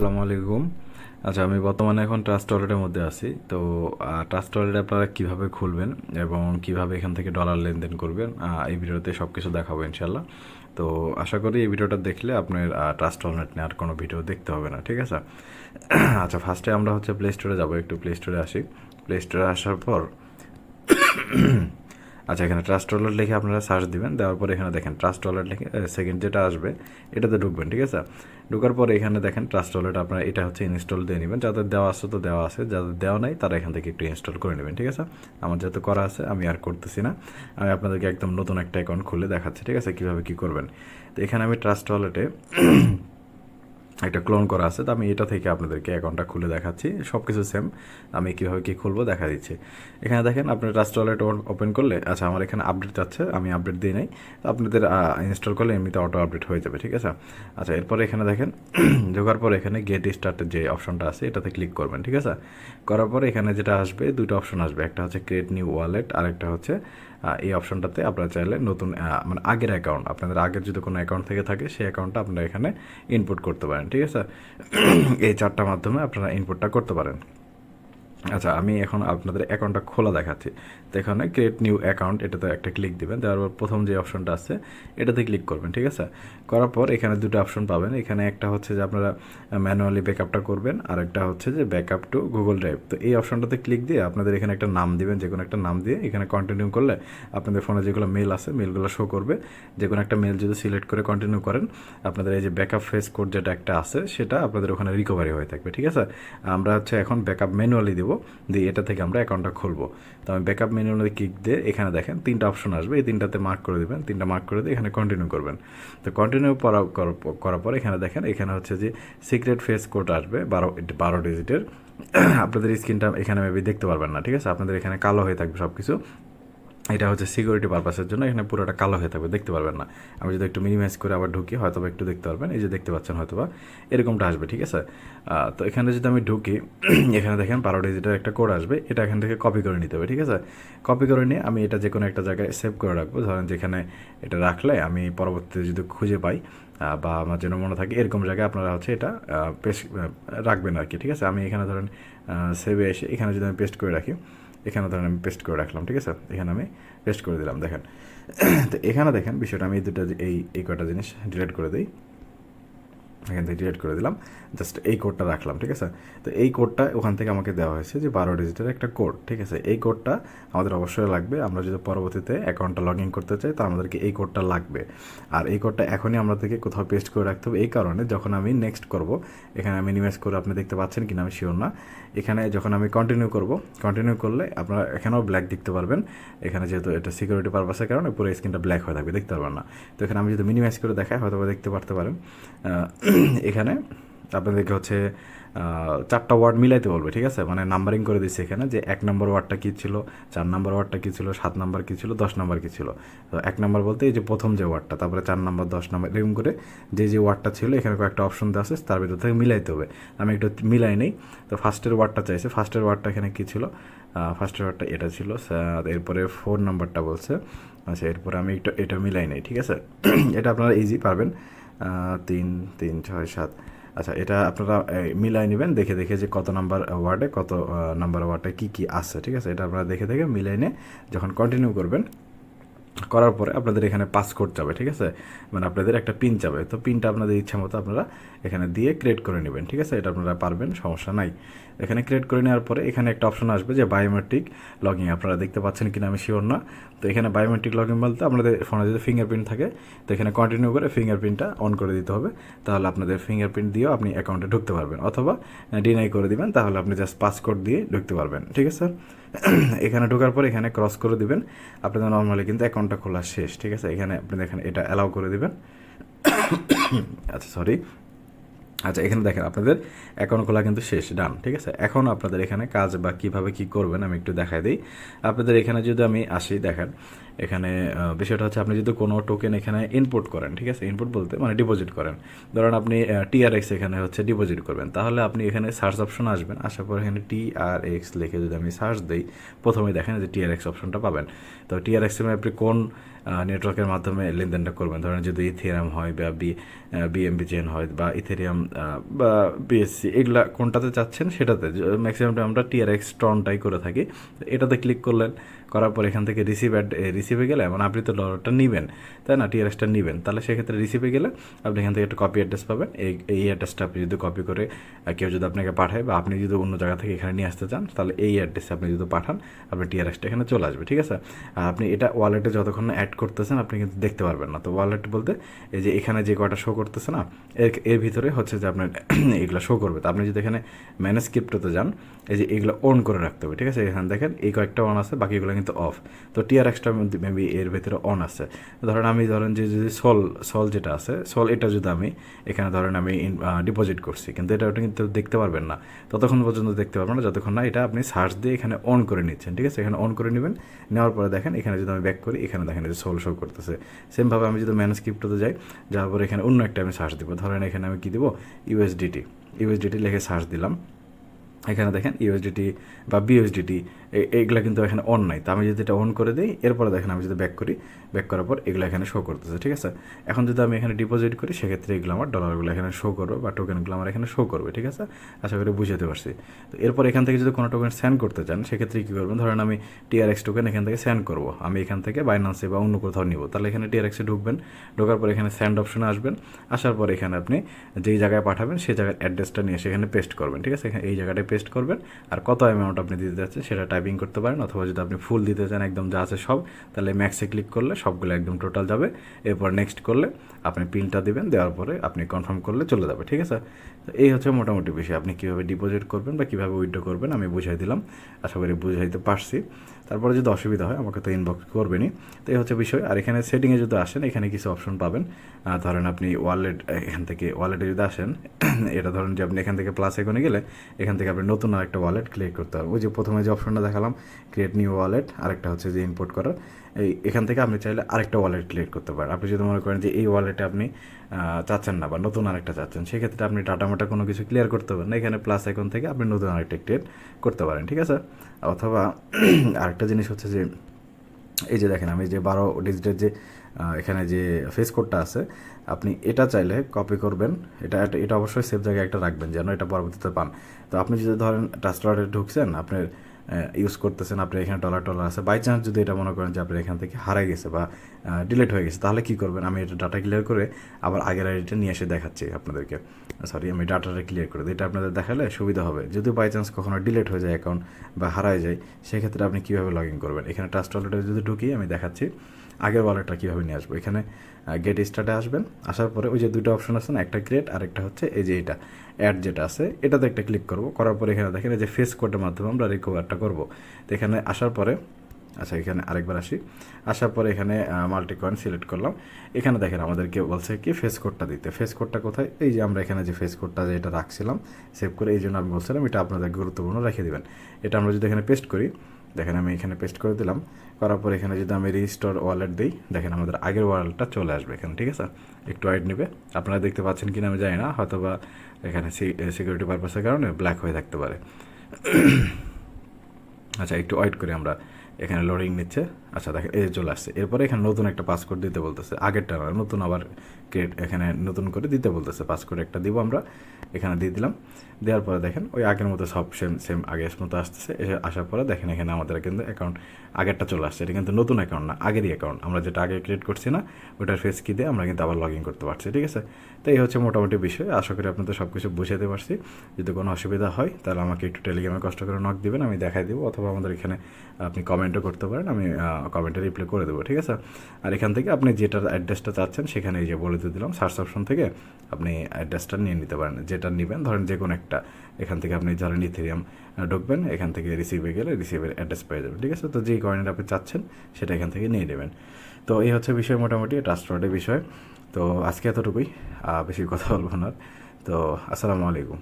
আসসালামু আলাইকুম। আচ্ছা আমি বর্তমানে এখন ট্রাস্ট ওয়ালেটের মধ্যে আছি। তো ট্রাস্ট ওয়ালেট আপনারা কীভাবে খুলবেন এবং কীভাবে এখান থেকে ডলার লেনদেন করবেন এই ভিডিওতে সব কিছু দেখাবো ইনশাল্লাহ তো, আশা করি এই ভিডিওটা দেখলে আপনার ট্রাস্ট ওয়ালেট নিয়ে আর কোনো ভিডিও দেখতে হবে না, ঠিক আছে? আচ্ছা ফার্স্টে আমরা হচ্ছে প্লে স্টোরে যাব, একটু প্লে স্টোরে আসি। প্লে স্টোরে আসার পর আচ্ছা এখানে ট্রাস্ট ওয়ালেট লিখে আপনারা সার্চ দিবেন, দেওয়ার পরে এখানে দেখেন ট্রাস্ট ওয়ালেট লিখে সেকেন্ড যেটা আসবে, এটাতে ঢুকবেন, ঠিক আছে? ঢোকার পরে এখানে দেখেন ট্রাস্ট ওয়ালেট আপনারা এটা হচ্ছে ইনস্টল দিয়ে নেবেন, যাদের দেওয়া আছে তো দেওয়া আছে, যাদের দেওয়া নাই তারা এখান থেকে একটু ইনস্টল করে নেবেন, ঠিক আছে? আমার যেহেতু করা আছে, আমি আর করতেছি না। আমি আপনাদেরকে একদম নতুন একটা অ্যাকাউন্ট খুলে দেখাচ্ছি, ঠিক আছে? কীভাবে কী করবেন? তো এখানে আমি ট্রাস্ট ওয়ালেটে একটা ক্লোন করা আছে, তো আমি এটা থেকে আপনাদেরকে অ্যাকাউন্টটা খুলে দেখাচ্ছি। সব কিছু সেম আমি কীভাবে কী খুলবো দেখা দিচ্ছি। এখানে দেখেন, আপনার ট্রাস্ট ওয়ালেট ওপেন করলে আচ্ছা আমার এখানে আপডেট যাচ্ছে, আমি আপডেট দিই নাই। তো আপনাদের ইনস্টল করলে এমনিতে অটো আপডেট হয়ে যাবে, ঠিক আছে? আচ্ছা এরপরে এখানে দেখেন, ঢোকার পর এখানে গেট স্টার্টের যে অপশনটা আছে, এটাতে ক্লিক করবেন, ঠিক আছে? করার পরে এখানে যেটা আসবে, দুটো অপশন আসবে, একটা হচ্ছে ক্রিয়েট নিউ ওয়ালেট আর একটা হচ্ছে এই অপশনটাতে আপনারা চাইলে নতুন মানে আগের অ্যাকাউন্ট আপনাদের আগের যদি কোনো অ্যাকাউন্ট থেকে থাকে, সেই অ্যাকাউন্টটা আপনারা এখানে ইনপুট করতে পারেন, ঠিক আছে? এই চারটার মাধ্যমে আপনারা ইনপুটটা করতে পারেন। আচ্ছা আমি এখন আপনাদের অ্যাকাউন্টটা খোলা দেখাচ্ছি। তো এখানে ক্রিয়েট নিউ অ্যাকাউন্ট এটাতে একটা ক্লিক দিবেন, দেওয়ার পর প্রথম যে অপশনটা আছে, এটাতে ক্লিক করবেন, ঠিক আছে? করার পর এখানে দুটো অপশন পাবেন। এখানে একটা হচ্ছে যে আপনারা ম্যানুয়ালি ব্যাকআপটা করবেন, আর একটা হচ্ছে যে ব্যাকআপ টু গুগল ড্রাইভ তো এই অপশনটাতে ক্লিক দিয়ে আপনাদের এখানে একটা নাম দিবেন, যে কোনো একটা নাম দিয়ে এখানে কন্টিনিউ করলে আপনাদের ফোনে যেগুলো মেল আছে মেলগুলো শো করবে। যে কোনো একটা মেল যদি সিলেক্ট করে কন্টিনিউ করেন, আপনাদের এই যে ব্যাকআপ ফেস কোড যেটা একটা আছে, সেটা আপনাদের ওখানে রিকভারি হয়ে থাকবে, ঠিক আছে? আমরা হচ্ছে এখন ব্যাকআপ ম্যানুয়ালি দেবো। দিয়ে এটা থেকে আমরা অ্যাকাউন্টটা খুলবো। তো আমি ব্যাকআপ মধ্যে ক্লিক দিয়ে এখানে দেখেন তিনটা অপশন আসবে, এই তিনটাতে মার্ক করে দেবেন, তিনটা মার্ক করে দিয়ে এখানে কন্টিনিউ করবেন। তো কন্টিনিউ করার পর এখানে দেখেন, এখানে হচ্ছে যে সিক্রেট ফেস কোড আসবে, বারো বারো ডিজিটের আপনাদের স্ক্রিনটা এখানে মেবি দেখতে পারবেন না, ঠিক আছে? আপনাদের এখানে কালো হয়ে থাকবে সব কিছু এটা হচ্ছে সিকিউরিটি পারপাসের জন্য এখানে পুরোটা কালো হয়ে থাকবে, দেখতে পারবেন না। আমি যদি একটু মিনিমাইজ করে আবার ঢুকি হয়তো একটু দেখতে পারবেন, এই যে দেখতে পাচ্ছেন হয়তো বা এরকমটা আসবে, ঠিক আছে? তো এখানে যদি আমি ঢুকি, এখানে দেখেন বারো ডিজিটের একটা কোড আসবে, এটা এখান থেকে কপি করে নিতে হবে, ঠিক আছে? কপি করে নিয়ে আমি এটা যে কোনো একটা জায়গায় সেভ করে রাখব, ধরেন যেখানে এটা রাখলে আমি পরবর্তীতে যদি খুঁজে পাই বা আমার যেন মনে থাকে এরকম জায়গায় আপনারা হচ্ছে এটা পেস্ট রাখবেন আর কি ঠিক আছে? আমি এখানে ধরেন সেভে এসে এখানে যদি আমি পেস্ট করে রাখি এখানে ধরেন আমি পেস্ট করে রাখলাম, ঠিক আছে? এখানে আমি পেস্ট করে দিলাম, দেখেন। তো এখানে দেখেন, বিষয়টা আমি এই দুটো এই এই কটা জিনিস ডিলিট করে দিই। এখান থেকে ডিলিট করে দিলাম। জাস্ট এই কোডটা রাখলাম, ঠিক আছে? তো এই কোডটা ওখান থেকে আমাকে দেওয়া হয়েছে যে বারো ডিজিটের একটা কোড, ঠিক আছে? এই কোডটা আমাদের অবশ্যই লাগবে। আমরা যদি পরবর্তীতে অ্যাকাউন্টটা লগ ইন করতে চাই, তো আমাদেরকে এই কোডটা লাগবে। আর এই কোডটা এখনই আমাদেরকে কোথাও পেস্ট করে রাখতে হবে। এই কারণে যখন আমি নেক্সট করব, এখানে আমি মিনিমাইজ করে আপনি দেখতে পাচ্ছেন কিনা, আমি শিওর না। এখানে যখন আমি কন্টিনিউ করব কন্টিনিউ করলে আপনারা এখানেও ব্ল্যাক দেখতে পারবেন। এখানে যেহেতু এটা সিকিউরিটি পারপাসের কারণে পুরো স্ক্রিনটা ব্ল্যাক হয়ে থাকবে, দেখতে পারবেন না। তো এখানে আমি যদি মিনিমাইজ করে দেখাই হয়তো দেখতে পারতে পারেন। এখানে আপনাদেরকে হচ্ছে চারটা ওয়ার্ড মিলাইতে বলবে, ঠিক আছে? মানে নাম্বারিং করে দিচ্ছে এখানে যে এক নম্বর ওয়ার্ডটা কী ছিল, চার নম্বর ওয়ার্ডটা কী ছিল, সাত নম্বর কী ছিল, দশ নম্বর কী ছিল। তো এক নম্বর বলতে এই যে প্রথম যে ওয়ার্ডটা, তারপরে চার নম্বর দশ নম্বর এরকম করে যে যে ওয়ার্ডটা ছিল, এখানে কয়েকটা অপশন দেওয়া আছে, তার ভিতর থেকে মিলাইতে হবে। আমি একটু মিলাই নেই। তো ফার্স্টের ওয়ার্ডটা চাইছে ফার্স্টের ওয়ার্ডটা এখানে কী ছিল? ফার্স্টের ওয়ার্ডটা এটা ছিল এরপরে ফোর নাম্বারটা বলছে আচ্ছা এরপরে আমি একটু এটা মিলাই নেই, ঠিক আছে? এটা আপনারা ইজি পারবেন। তিন তিন, ছয়, সাত। আচ্ছা এটা আপনারা মিলাই নেবেন, দেখে দেখে যে কত নাম্বার ওয়ার্ডে কত নাম্বার ওয়ার্ডে কী কী আছে, ঠিক আছে? এটা আপনারা দেখে দেখে মিলাই নিয়ে যখন কন্টিনিউ করবেন করার পরে আপনাদের এখানে পাসকোড যাবে ঠিক আছে? মানে আপনাদের একটা পিন যাবে তো পিনটা আপনাদের ইচ্ছা মতো আপনারা এখানে দিয়ে ক্রিয়েট করে নেবেন, ঠিক আছে? এটা আপনারা পারবেন, সমস্যা নাই। এখানে ক্রিয়েট করে নেওয়ার পরে এখানে একটা অপশন আসবে যে বায়োমেট্রিক লগিং আপনারা দেখতে পাচ্ছেন কিনা আমি শিওর না। তো এখানে বায়োমেট্রিক লগিং বলতে আপনাদের ফোনে যদি ফিঙ্গারপ্রিন্ট থাকে, তো এখানে কন্টিনিউ করে ফিঙ্গারপ্রিন্টটা অন করে দিতে হবে। তাহলে আপনাদের ফিঙ্গারপ্রিন্ট দিয়েও আপনি অ্যাকাউন্টে ঢুকতে পারবেন। অথবা ডিনাই করে দিবেন, তাহলে আপনি জাস্ট পাসকোড দিয়ে ঢুকতে পারবেন, ঠিক আছে? এখানে ঢোকার পর এখানে ক্রস করে দিবেন। আপনাদের নর্মালি কিন্তু অ্যাকাউন্টটা খোলা শেষ, ঠিক আছে? এখানে আপনি দেখেন, এটা অ্যালাউ করে দিবেন। আচ্ছা সরি আচ্ছা এখানে দেখেন, আপনাদের অ্যাকাউন্ট খোলা কিন্তু শেষ ডান ঠিক আছে? এখন আপনাদের এখানে কাজ বা কীভাবে কি করবেন আমি একটু দেখাই দিই। আপনাদের এখানে যদি আমি আসি, দেখেন এখানে বিষয়টা হচ্ছে আপনি যদি কোনো টোকেন এখানে ইনপুট করেন, ঠিক আছে? ইনপুট বলতে মানে ডিপোজিট করেন। ধরেন আপনি টিআরএক্স এখানে হচ্ছে ডিপোজিট করবেন। তাহলে আপনি এখানে সার্চ অপশন আসবেন আসার পর এখানে টিআরএক্স লিখে যদি আমি সার্চ দিই প্রথমে দেখেন যে টিআরএক্স অপশনটা পাবেন। তো টিআরএক্স এ আপনি কোন নেটওয়ার্কের মাধ্যমে লেনদেনটা করবেন? ধরেন যদি ইথেরিয়াম হয় বা বি বিএমবি চেন হয় বা ইথেরিয়াম বা বিএসসি এগুলা কোনটাতে চাচ্ছেন? সেটাতে। ম্যাক্সিমাম আমরা টিআরএক্স টনটাই করে থাকি। এটাতে ক্লিক করলেন। করার পর এখান থেকে রিসিভ রিসিভে গেলে মানে আপনি তো ডলারটা নেবেন, তাই না? টিআরএক্সটা নেবেন, তাহলে সেক্ষেত্রে রিসিভে গেলে আপনি এখান থেকে একটা কপি অ্যাড্রেস পাবেন। এই এই অ্যাড্রেসটা আপনি যদি কপি করে কেউ যদি আপনাকে পাঠায় বা আপনি যদি অন্য জায়গা থেকে এখানে নিয়ে আসতে চান, তাহলে এই অ্যাড্রেসে আপনি যদি পাঠান, আপনার টিআরএক্সটা এখানে চলে আসবে, ঠিক আছে? আর আপনি এটা ওয়ালেটে যতক্ষণ অ্যাড করতেছেন, আপনি কিন্তু দেখতে পারবেন না। তো ওয়ালেট বলতে এই যে এখানে যে কয়টা শো করতেছে না, এর এর ভিতরে হচ্ছে যে আপনার এগুলো শো করবে। তো আপনি যদি এখানে ম্যানেজ ক্রিপ্টোতে যান, এই যে এগুলো অন করে রাখতে হবে, ঠিক আছে? এখানে দেখেন এই কয়েকটা অন আছে, বাকিগুলো কিন্তু অফ তো টিআর এক্সটা মেবি এর ভিতরে অন আছে। ধরেন আমি ধরেন যে যদি সল সল যেটা আছে সল এটা যদি আমি এখানে ধরেন আমি ডিপোজিট করছি, কিন্তু এটা ওটা কিন্তু দেখতে পারবেন না। ততক্ষণ পর্যন্ত দেখতে পারবেন না, যতক্ষণ না এটা আপনি সার্চ দিয়ে এখানে অন করে নিচ্ছেন, ঠিক আছে? এখানে অন করে নেবেন, নেওয়ার পরে দেখেন এখানে যদি আমি ব্যাক করি, এখানে দেখেন যে সল শো করতেছে। সেমভাবে আমি যদি ম্যানেজ ক্রিপ্টোতে যাই, যাওয়ার পরে এখানে অন্য একটা আমি সার্চ দিব। ধরেন এখানে আমি কী দিব? ইউএসডিটি ইউএসডিটি লিখে সার্চ দিলাম। এখানে দেখেন ইউএসডিটি বা বিএসডিটি এগুলো কিন্তু এখানে অন নাই। তো আমি যদি এটা অন করে দিই, এরপরে দেখেন আমি যদি ব্যাক করি ব্যাক করার পর এগুলো এখানে শো করতেছে, ঠিক আছে? এখন যদি আমি এখানে ডিপোজিট করি, সেক্ষেত্রে এগুলো আমার ডলারগুলো এখানে শো করবে বা টোকেনগুলো আমার এখানে শো করবে, ঠিক আছে? আশা করি বুঝাতে পারছি। তো এরপর এখান থেকে যদি কোনো টোকেন সেন্ড করতে চান, সেক্ষেত্রে কী করবেন? ধরেন আমি টিআরএক্স টোকেন এখান থেকে সেন্ড করব। আমি এখান থেকে বাইনান্সে বা অন্য কোথাও নিব। তাহলে এখানে টিআরএক্সে ঢুকবেন, ঢোকার পর এখানে সেন্ড অপশনে আসবেন। আসার পর এখানে আপনি যেই জায়গায় পাঠাবেন, সেই জায়গার অ্যাড্রেসটা নিয়ে সেখানে পেস্ট করবেন, ঠিক আছে? এই জায়গাটায় পেস্ট করবেন আর কত অ্যামাউন্ট আপনি দিতে যাচ্ছেন সেটা টাইপিং করতে পারেন অথবা যদি আপনি ফুল দিতে চান, একদম যা আছে সব, তাহলে ম্যাক্সে ক্লিক করলে সবগুলো একদম টোটাল যাবে। এরপর নেক্সট করলে আপনি পিনটা দেবেন, দেওয়ার পরে আপনি কনফার্ম করলে চলে যাবে, ঠিক আছে? তো এই হচ্ছে মোটামুটি বিষয়। আপনি কীভাবে ডিপোজিট করবেন বা কীভাবে উইথড্র করবেন আমি বুঝাই দিলাম। আশা করি বুঝাইতে পারছি। তারপরে যদি অসুবিধা হয়, আমাকে তো ইনবক্স করবেনই। তো এই হচ্ছে বিষয়। আর এখানে সেটিংয়ে যদি আসেন, এখানে কিছু অপশন পাবেন। ধরেন আপনি ওয়ালেট এখান থেকে ওয়ালেটে যদি আসেন, এটা ধরেন যে আপনি এখান থেকে প্লাস এখানে গেলে, এখান থেকে আপনি নতুন আরেকটা ওয়ালেট ক্রিয়েট করতে হবে। ওই যে প্রথমে যে অপশনটা দেখালাম ক্রিয়েট নিউ ওয়ালেট আরেকটা হচ্ছে যে ইম্পোর্ট করার। এই এখান থেকে আপনি চাইলে আরেকটা ওয়ালেট ক্রিয়েট করতে পারেন। আপনি যদি মনে করেন যে এই ওয়ালেটে আপনি চাচ্ছেন না বা নতুন আরেকটা চাচ্ছেন, সেক্ষেত্রে আপনি ডাটা মাটা কোনো কিছু ক্লিয়ার করতে পারেন। না এখানে প্লাস এখন থেকে আপনি নতুন আরেকটা ক্রিয়েট করতে পারেন, ঠিক আছে? অথবা আরেকটা জিনিস হচ্ছে যে, এই যে দেখেন আমি যে বারো ডিজিটের যে এখানে যে ফেস কোডটা আছে, আপনি এটা চাইলে কপি করবেন। এটা, এটা- অবশ্যই সেফ জায়গায় একটা রাখবেন যেন এটা পরবর্তীতে পান। তো আপনি যদি ধরেন ট্রাস্টারে ঢুকছেন, আপনার ইউজ করতেছেন, আপনি এখানে ডলার টলার আছে। বাই চান্স যদি এটা মনে করেন যে আপনার এখান থেকে হারাই গেছে বা ডিলেট হয়ে গেছে, তাহলে কি করবেন? আমি এটা ডাটা ক্লিয়ার করে আবার আগের আইডিটা নিয়ে এসে দেখাচ্ছি আপনাদেরকে। সরি আমি ডাটাটা ক্লিয়ার করে দিই। এটা আপনাদের দেখালে সুবিধা হবে। যদি বাই চান্স কখনো ডিলেট হয়ে যায় অ্যাকাউন্ট বা হারায় যায়, সেক্ষেত্রে আপনি কীভাবে লগ ইন করবেন? এখানে ট্রাস্ট ওয়ালেটে যদি ঢুকি, আমি দেখাচ্ছি। আগের ওয়ালেটটা কীভাবে নিয়ে আসব? এখানে গেট স্টার্টে আসবেন, আসার পরে ওই যে দুটো অপশন আছে না, একটা ক্রিয়েট আর একটা হচ্ছে এই যে এটা অ্যাড যেটা আছে, এটাতে একটা ক্লিক করব, করার পরে এখানে দেখেন এই যে ফেস কোডের মাধ্যমে আমরা রিকভারটা করব। তো এখানে আসার পরে আচ্ছা এখানে আরেকবার আসি, আসার পরে এখানে মাল্টি কয়েন সিলেক্ট করলাম। এখানে দেখেন আমাদেরকে বলছে কি ফেস কোডটা দিতে। ফেস কোডটা কোথায়? এই যে আমরা এখানে যে ফেস কোডটা যে এটা রাখছিলাম সেভ করে, এই জন্য আমি বলছিলাম এটা আপনাদের গুরুত্বপূর্ণ রেখে দেবেন। এটা আমরা যদি এখানে পেস্ট করি দেখেন আমি এখানে পেস্ট করে দিলাম। করার পর এখানে যদি আমি রিস্টোর ওয়ালেট দিই, দেখেন আমাদের আগের ওয়ালেটটা চলে আসবে এখানে, ঠিক আছে? একটু ওয়াইড নেবে। আপনারা দেখতে পাচ্ছেন কিনা আমি জানি না হয়তো বা এখানে সিকিউরিটি পারপাসের কারণে ব্ল্যাক হয়ে থাকতে পারে। আচ্ছা একটু ওয়াইড করি আমরা। এখানে লোডিং নিচ্ছে। আচ্ছা দেখেন, এই চলে আসছে। এরপরে এখানে নতুন একটা পাসকোড দিতে বলতেছে। আগেরটা না নতুন আবার ক্রিয়েট এখানে নতুন করে দিতে বলতেছে। পাসকোড একটা দিব আমরা, এখানে দিয়ে দিলাম। দেওয়ার পরে দেখেন, ওই আগের মতো সব সেম সেম আগের মতো আসতেছে। এসে আসার পরে দেখেন, এখানে আমাদের কিন্তু অ্যাকাউন্ট আগেরটা চলে আসছে। এটা কিন্তু নতুন অ্যাকাউন্ট না, আগেরই অ্যাকাউন্ট আমরা যেটা আগে ক্রিয়েট করছি না, ওটার ফেস কি দিয়ে আমরা কিন্তু আবার লগ ইন করতে পারছি, ঠিক আছে? তো এই হচ্ছে মোটামুটি বিষয়। আশা করি আপনাদের সব কিছু বুঝাতে পারছি। যদি কোনো অসুবিধা হয়, তাহলে আমাকে একটু টেলিগ্রামে কষ্ট করে নক দিবেন, আমি দেখাই দেবো। অথবা আমাদের এখানে আপনি কমেন্টও করতে পারেন। আমি কমেন্টে রিপ্লাই করে দেবো, ঠিক আছে? আর এখান থেকে আপনি যেটার অ্যাড্রেসটা চাচ্ছেন সেখানে এই যে বলে দিয়ে দিলাম সার্চ অপশন থেকে আপনি অ্যাড্রেসটা নিয়ে নিতে পারেন, যেটা নেবেন। ধরেন যে কোনো একটা, এখান থেকে আপনি ধরেন ইথেরিয়াম ঢুকবেন, এখান থেকে রিসিভে গেলে রিসিভের অ্যাড্রেস পেয়ে যাবেন, ঠিক আছে? তো যেই কয়েনটা আপনি চাচ্ছেন, সেটা এখান থেকে নিয়ে নেবেন। তো এই হচ্ছে বিষয় মোটামুটি ট্রাস্টওয়ার্ডের বিষয়। তো আজকে এতটুকুই বেশি কথা বলব না। তো আসসালামু আলাইকুম।